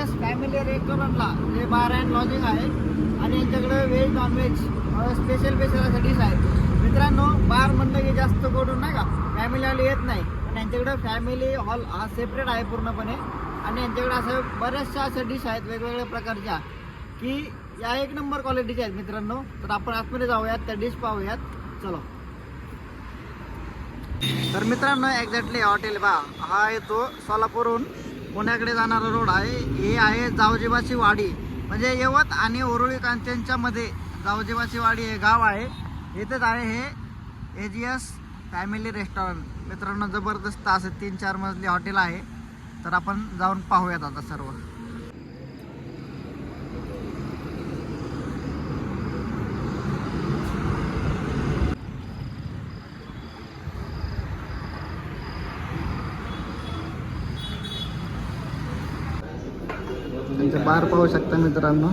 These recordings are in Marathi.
एस फॅमिली रेस्टॉरंटला जे बार अँड लॉजिंग आहे. आणि यांच्याकडे veg non veg special special dish आहेत. मित्रांनो बार म्हणलं की जास्त करून नाही का फॅमिलीवाले येत नाही. पण यांच्याकडे फॅमिली हॉल हा सेपरेट आहे पूर्णपणे. आणि यांच्याकडे असं बऱ्याचशा अशा डिश आहेत वेगवेगळ्या प्रकारच्या. की या एक नंबर क्वालिटीच्या आहेत मित्रांनो. तर आपण आतमध्ये जाऊयात त्या डिश पाहूयात. चलो. तर मित्रांनो एक्झॅक्टली हॉटेल बा हा येतो सोलापूरहून. पुण्याकडे जाणारा रोड आहे. हे आहे जावजीबाची वाडी. म्हणजे यवत आणि ओरोळी कांचनच्या मध्ये जावजीबाची वाडी हे गाव आहे. इथेच आहे हे A G S family restaurant मित्रांनो जबरदस्त असं तीन चार मजली हॉटेल आहे. तर आपण जाऊन पाहूयात आता सर्व. बार पाहू शकता मित्रांनो.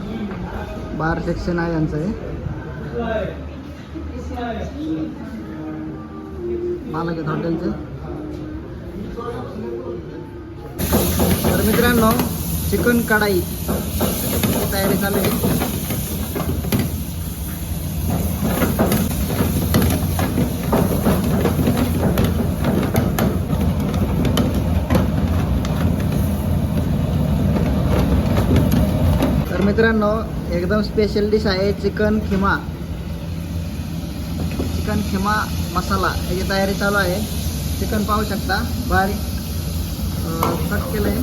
बार सेक्शन आहे यांचं हे. मालक हॉटेलचं. तर मित्रांनो चिकन कढाई. तयारी चालू आहे तर मित्रांनो एकदम स्पेशल डिश आहे चिकन खिमा. चिकन खिमा मसाला. याची तयारी चालू आहे. चिकन पाहू शकता. बारीक कट केलं आहे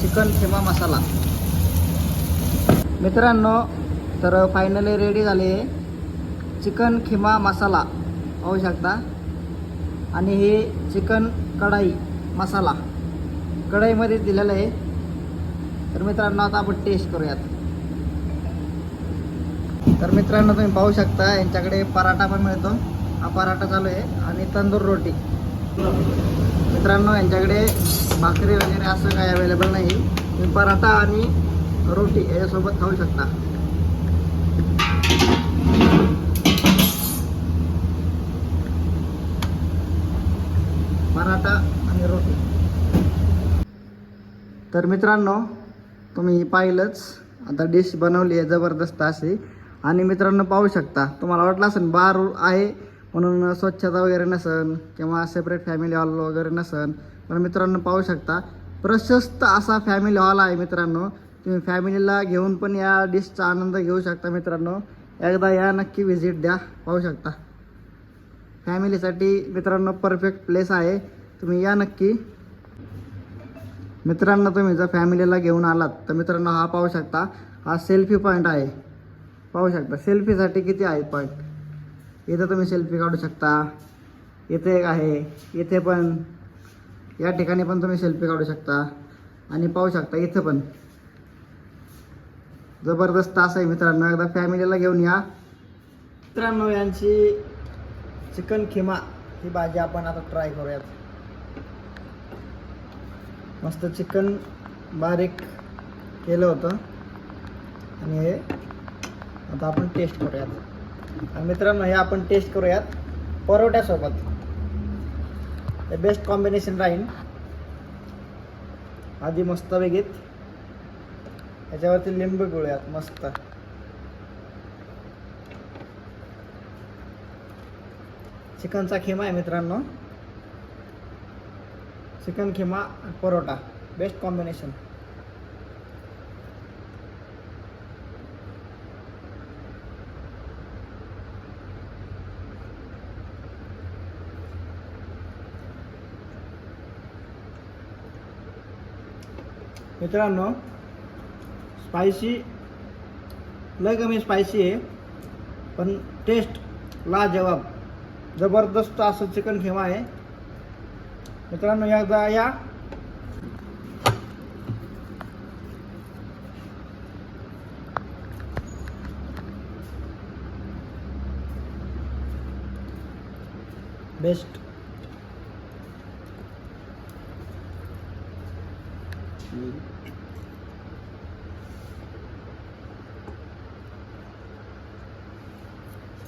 चिकन खिमा मसाला. मित्रांनो तर फायनली रेडी झाले. चिकन खिमा मसाला पाहू शकता. आणि हे चिकन कढाई मसाला कढईमध्ये दिलेलं आहे. तर मित्रांनो आता आपण टेस्ट करूयात. तर मित्रांनो तुम्ही पाहू शकता यांच्याकडे पराठा पण मिळतो. हा पराठा चालू आहे. आणि तंदूर रोटी. मित्रांनो यांच्याकडे भाकरी वगैरे असं काही अवेलेबल नाही. तुम्ही पराठा आणि रोटी याच्यासोबत खाऊ शकता. पराठा आणि रोटी. तर मित्रांनो तुम्ही पाहिलंच. आता डिश बनवली आहे जबरदस्त अशी. आणि मित्रांनो पाहू शकता. तुम्हाला वाटलं असेल बार आहे म्हणून स्वच्छता वगैरे नसन किंवा सेपरेट फॅमिली हॉल वगैरे नसन पण मित्रांनो पाहू शकता. प्रशस्त असा फॅमिली हॉल आहे मित्रांनो. तुम्ही फॅमिलीला घेऊन पण या डिशचा आनंद घेऊ शकता मित्रांनो. एकदा या नक्की व्हिजिट द्या. पाहू शकता. फॅमिलीसाठी मित्रांनो परफेक्ट प्लेस आहे. तुम्ही या नक्की. मित्रांनो तुम्ही जर फॅमिलीला घेऊन आलात तर मित्रांनो हा पाहू शकता. हा सेल्फी पॉईंट आहे. पाहू शकता. सेल्फीसाठी किती आहे पॉईंट इथं तुम्ही सेल्फी काढू शकता. इथे एक आहे. इथे पण. या ठिकाणी पण तुम्ही सेल्फी काढू शकता. आणि पाहू शकता इथं पण. जबरदस्त असं आहे मित्रांनो. एकदा फॅमिलीला घेऊन या. मित्रांनो यांची चिकन खिमा ही भाजी आपण आता ट्राय करूयात. मस्त चिकन बारीक केलं होतं. आणि हे आता आपण टेस्ट करूयात. आणि मित्रांनो हे आपण टेस्ट करूयात परोट्यासोबत हे बेस्ट कॉम्बिनेशन राहील. आधी मस्त वेगळीत. याच्यावरती लिंबू पिळूयात मस्त. चिकनचा खिमा आहे मित्रांनो. Chicken keema paratha best combination मित्रांनो स्पायसी लय कमी स्पायसी आहे पण टेस्ट लाजवाब. जबरदस्त असं चिकन खेमा आहे. मित्रांनो एकदा या. बेस्ट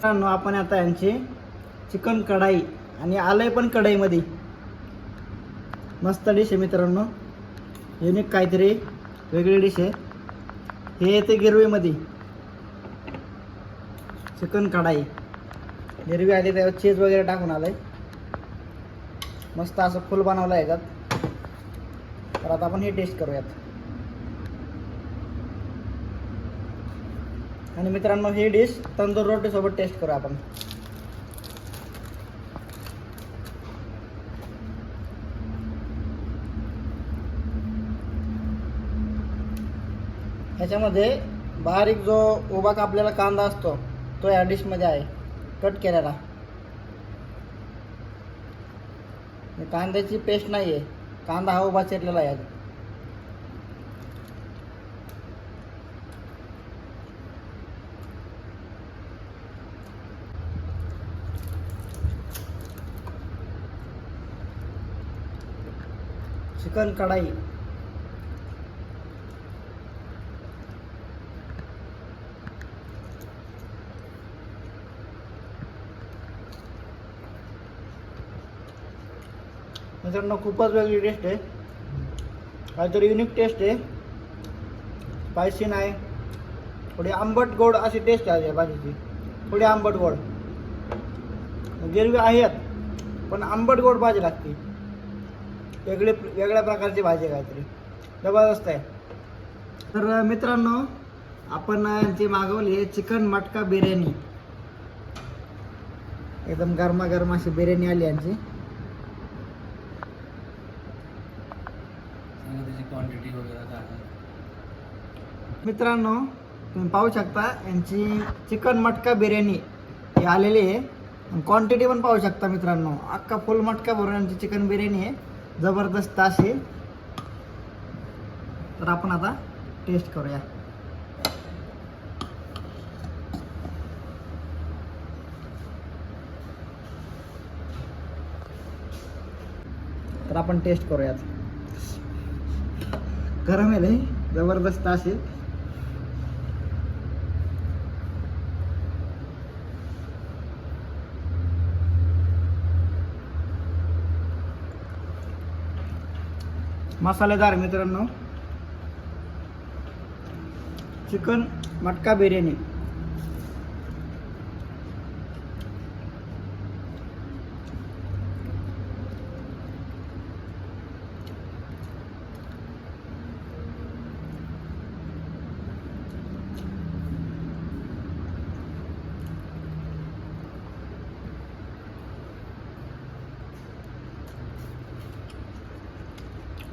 आपण आता यांची चिकन कढाई आणि आलंय पण कढाईमध्ये. मस्त डिश आहे मित्रांनो. युनिक काहीतरी वेगळी डिश आहे. हे येते गिरवीमध्ये. चिकन कढाई. गिरवी आली त्यावर चीज वगैरे टाकून आलंय. मस्त असं फुल बनवलं आहे याच्यात. तर आता आपण हे टेस्ट करूयात. आणि मित्रांनो ही डिश तंदूर रोटीसोबत टेस्ट करू आपण. ह्याच्यामध्ये बारीक जो उभा कापलेला कांदा असतो तो या डिशमध्ये आहे. कट केलेला. कांद्याची पेस्ट नाही आहे कांदा हा उभा चिरलेला आहे. चिकन कढाई. त्यांना खूपच वेगळी टेस्ट आहे. काहीतरी युनिक टेस्ट आहे. स्पायसी नाही. थोडी आंबट गोड अशी टेस्ट आहे भाजीची. थोडी आंबट गोड. गिरवी आहेत पण आंबट गोड भाजी लागते. वेगळी वेगळ्या प्रकारची भाजी आहे काहीतरी. जबरदस्त आहे. तर मित्रांनो आपण यांची मागवली आहे चिकन मटका बिर्याणी. एकदम गरमागरम अशी बिर्याणी आली यांची. क्वांटिटी वगैरे मित्रांनो तुम्ही पाहू शकता यांची चिकन मटका बिर्याणी ही आलेली आहे. क्वांटिटी पण पाहू शकता मित्रांनो. अख्खा फुल मटका भरून यांची चिकन बिर्याणी आहे. जबरदस्त अशी. तर आपण आता टेस्ट करूया. तर आपण टेस्ट करूयात. गरम आहे नाही जबरदस्त असेल मसालेदार मित्रांनो. चिकन मटका बिर्याणी.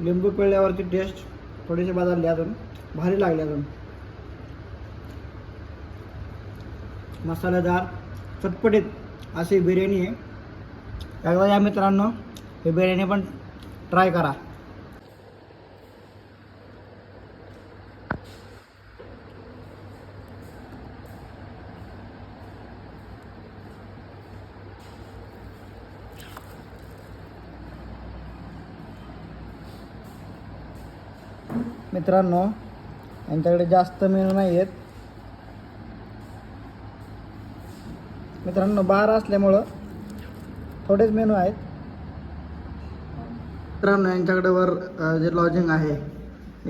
लिंबू पिळल्यावरची टेस्ट थोडीशी बदलली अजून. भारी लागली अजून. मसालेदार चटपटीत अशी बिर्याणी आहे. एकदा या मित्रांनो ही बिर्याणी पण ट्राय करा. मित्रांनो यांच्याकडे जास्त मेनू नाही आहेत मित्रांनो बार असल्यामुळं थोडेच मेनू आहेत. मित्रांनो यांच्याकडे वर जे लॉजिंग आहे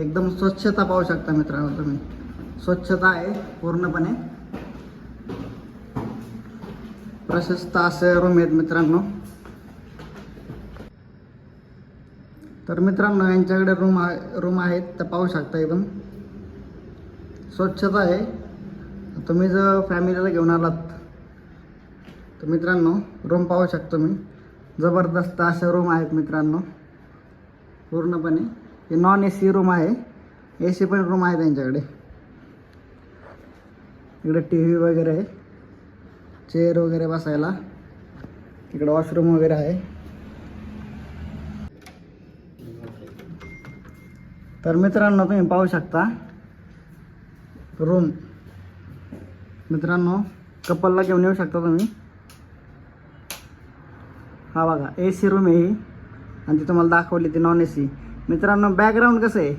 एकदम स्वच्छता पाहू शकता मित्रांनो तुम्ही. स्वच्छता आहे पूर्णपणे. प्रशस्त असे रूम आहेत मित्रांनो. तर मित्रांनो यांच्याकडे रूम आहे रूम आहेत तर पाहू शकता एकदम. स्वच्छता आहे. तुम्ही जर फॅमिलीला घेऊन आलात तर मित्रांनो रूम पाहू शकतो मी जबरदस्त असे रूम आहेत मित्रांनो. पूर्णपणे. हे नॉन ए सी रूम आहे. ए सी पण रूम आहे त्यांच्याकडे. इकडे टी व्ही वगैरे आहे. चेअर वगैरे बसायला. इकडे वॉशरूम वगैरे आहे. तर मित्रांनो तुम्ही पाहू शकता. रूम मित्रांनो कपलला घेऊन येऊ शकता तुम्ही. हा बघा ए सी रूम आहे ही. आणि ती तुम्हाला दाखवली ती नॉन ए सी मित्रांनो बॅकग्राऊंड कसं आहे?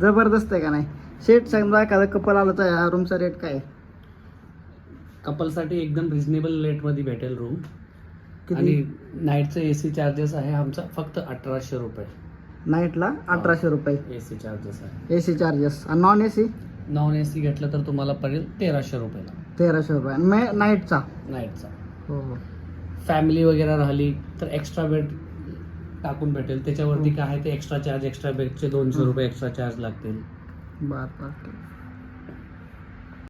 जबरदस्त आहे का नाही? शेट सांगा एखादं कपल आलं तर ह्या रूमचा रेट काय कपलसाठी एकदम रिझनेबल रेटमध्ये भेटेल रूम किती? आणि नाईटचं ए सी चार्जेस आहे आमचा फक्त अठराशे रुपये. नाईटला अठराशे रुपये. ए सी चार्जेस आहे. ए सी चार्जेस आणि non A C non A C घेतलं तर तुम्हाला पडेल तेराशे रुपयाला. तेराशे रुपये. आणि मे नाईटचा नाईटचा हो हो. फॅमिली वगैरे राहिली तर एक्स्ट्रा बेड टाकून भेटेल. त्याच्यावरती काय आहे ते एक्स्ट्रा चार्ज एक्स्ट्रा बेडचे दोनशे हं. रुपये एक्स्ट्रा चार्ज लागतील. बरं बरं.